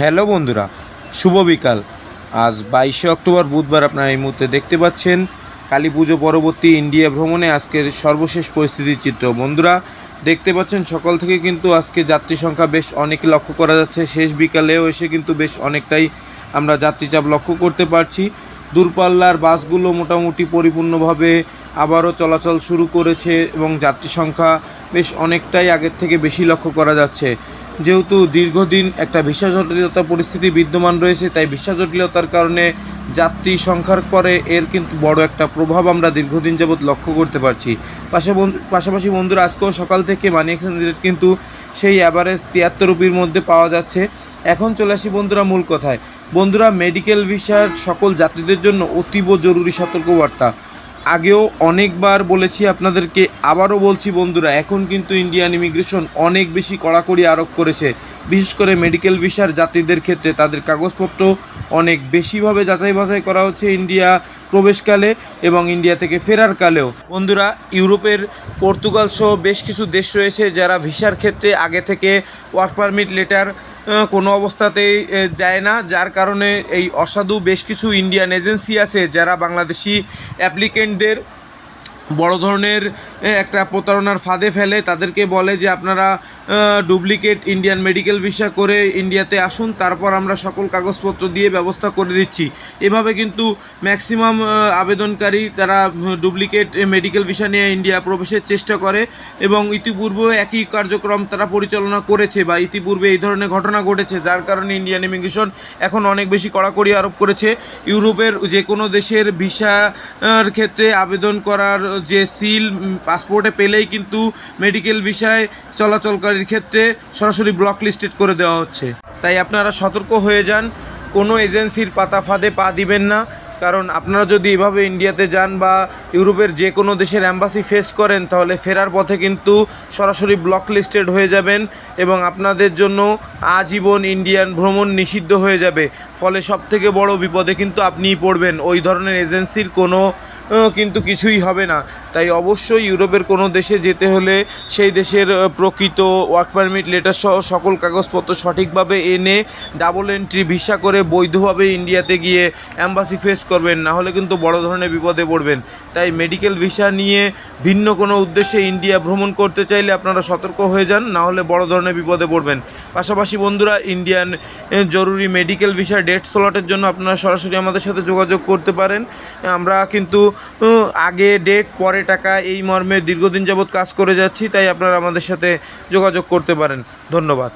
Hello বন্ধুরা, শুভ বিকাল। আজ বাইশে অক্টোবর বুধবার আপনারা এই মুহূর্তে দেখতে পাচ্ছেন কালী পুজো পরবর্তী ইন্ডিয়া ভ্রমণে আজকের সর্বশেষ পরিস্থিতির চিত্র। বন্ধুরা, দেখতে পাচ্ছেন সকাল থেকে কিন্তু আজকে যাত্রী সংখ্যা বেশ অনেক লক্ষ্য করা যাচ্ছে। শেষ বিকালেও এসে কিন্তু বেশ অনেকটাই আমরা যাত্রী চাপ লক্ষ্য করতে পারছি। দূরপাল্লার বাসগুলো মোটামুটি পরিপূর্ণভাবে আবারও চলাচল শুরু করেছে এবং যাত্রী সংখ্যা বেশ অনেকটাই আগের থেকে বেশি লক্ষ্য করা যাচ্ছে। যেহেতু দীর্ঘদিন একটা ভিসা জটিলতা পরিস্থিতি বিদ্যমান রয়েছে, তাই ভিসা জটিলতার কারণে যাত্রী সংখ্যার পরে এর কিন্তু বড় একটা প্রভাব আমরা দীর্ঘদিন যাবৎ লক্ষ্য করতে পারছি। পাশাপাশি বন্ধুরা, আজকেও সকাল থেকে মানি রেট কিন্তু সেই অ্যাভারেজ তিয়াত্তর রুপির মধ্যে পাওয়া যাচ্ছে। এখন চলে আসি বন্ধুরা মূল কথায়। বন্ধুরা মেডিকেল ভিসার সকল যাত্রীদের জন্য অতীব জরুরি সতর্কবার্তা। আগেও অনেকবার বলেছি আপনাদেরকে, আবারও বলছি বন্ধুরা, এখন কিন্তু ইন্ডিয়ান ইমিগ্রেশন অনেক বেশি কড়াকড়ি আরোপ করেছে। বিশেষ করে মেডিকেল ভিসার যাত্রীদের ক্ষেত্রে তাদের কাগজপত্র অনেক বেশিভাবে যাচাই বাছাই করা হচ্ছে ইন্ডিয়া প্রবেশকালে এবং ইন্ডিয়া থেকে ফেরার কালেও। বন্ধুরা, ইউরোপের পর্তুগাল সহ বেশ কিছু দেশ রয়েছে যারা ভিসার ক্ষেত্রে আগে থেকে ওয়ার্ক পারমিট লেটার কোনো অবস্থাতেই দেয় না। যার কারণে এই অসাধু বেশ কিছু ইন্ডিয়ান এজেন্সি আছে যারা বাংলাদেশি অ্যাপ্লিকেন্টদের বড় ধরনের একটা প্রতারণার ফাঁদে ফেলে। তাদেরকে বলে যে আপনারা ডুপ্লিকেট ইন্ডিয়ান মেডিকেল ভিসা করে ইন্ডিয়াতে আসুন, তারপর আমরা সকল কাগজপত্র দিয়ে ব্যবস্থা করে দিচ্ছি। এভাবে কিন্তু ম্যাক্সিমাম আবেদনকারী তারা ডুপ্লিকেট মেডিকেল ভিসা নিয়ে ইন্ডিয়া প্রবেশের চেষ্টা করে এবং ইতিপূর্বে একই কার্যক্রম তারা পরিচালনা করেছে বা ইতিপূর্বে এই ধরনের ঘটনা ঘটেছে, যার কারণে ইন্ডিয়ান ইমিগ্রেশন এখন অনেক বেশি কড়াকড়ি আরোপ করেছে। ইউরোপের যে কোনো দেশের ভিসার ক্ষেত্রে আবেদন করার যে সিল পাসপোর্টে পেলেই কিন্তু মেডিকেল ভিসায় চলাচলকারীর ক্ষেত্রে সরাসরি ব্লক লিস্টেড করে দেওয়া হচ্ছে। তাই আপনারা সতর্ক হয়ে যান, কোনো এজেন্সির পাতা ফাঁদে পা দিবেন না, কারণ আপনারা যদি এভাবে ইন্ডিয়াতে যান বা ইউরোপের যে কোনো দেশের অ্যাম্বাসি ফেস করেন, তাহলে ফেরার পথে কিন্তু সরাসরি ব্লক লিস্টেড হয়ে যাবেন এবং আপনাদের জন্য আজীবন ইন্ডিয়ান ভ্রমণ নিষিদ্ধ হয়ে যাবে। ফলে সব থেকে বড় বিপদে কিন্তু আপনিই পড়বেন। ওই ধরনের এজেন্সির কোনো কিন্তু কিছুই হবে না। তাই অবশ্যই ইউরোপের কোনো দেশে যেতে হলে সেই দেশের প্রকৃত ওয়ার্ক পারমিট লেটার সহ সকল কাগজপত্র সঠিকভাবে এনে ডাবল এন্ট্রি ভিসা করে বৈধভাবে ইন্ডিয়াতে গিয়ে অ্যাম্বাসি ফেস করবেন, না হলে কিন্তু বড় ধরনের বিপদে পড়বেন। তাই মেডিকেল ভিসা নিয়ে ভিন্ন কোনো উদ্দেশ্যে ইন্ডিয়া ভ্রমণ করতে চাইলে আপনারা সতর্ক হয়ে যান, না হলে বড় ধরনের বিপদে পড়বেন। পাশাপাশি বন্ধুরা ইন্ডিয়ান জরুরি মেডিকেল ভিসা ডেট স্লটের জন্য আপনারা সরাসরি আমাদের সাথে যোগাযোগ করতে পারেন। আমরা কিন্তু আগে ডেট পরে টাকা, এই মর্মে দীর্ঘদিন যাবৎ কাজ করে যাচ্ছি, তাই আপনারা আমাদের সাথে যোগাযোগ করতে পারেন। ধন্যবাদ।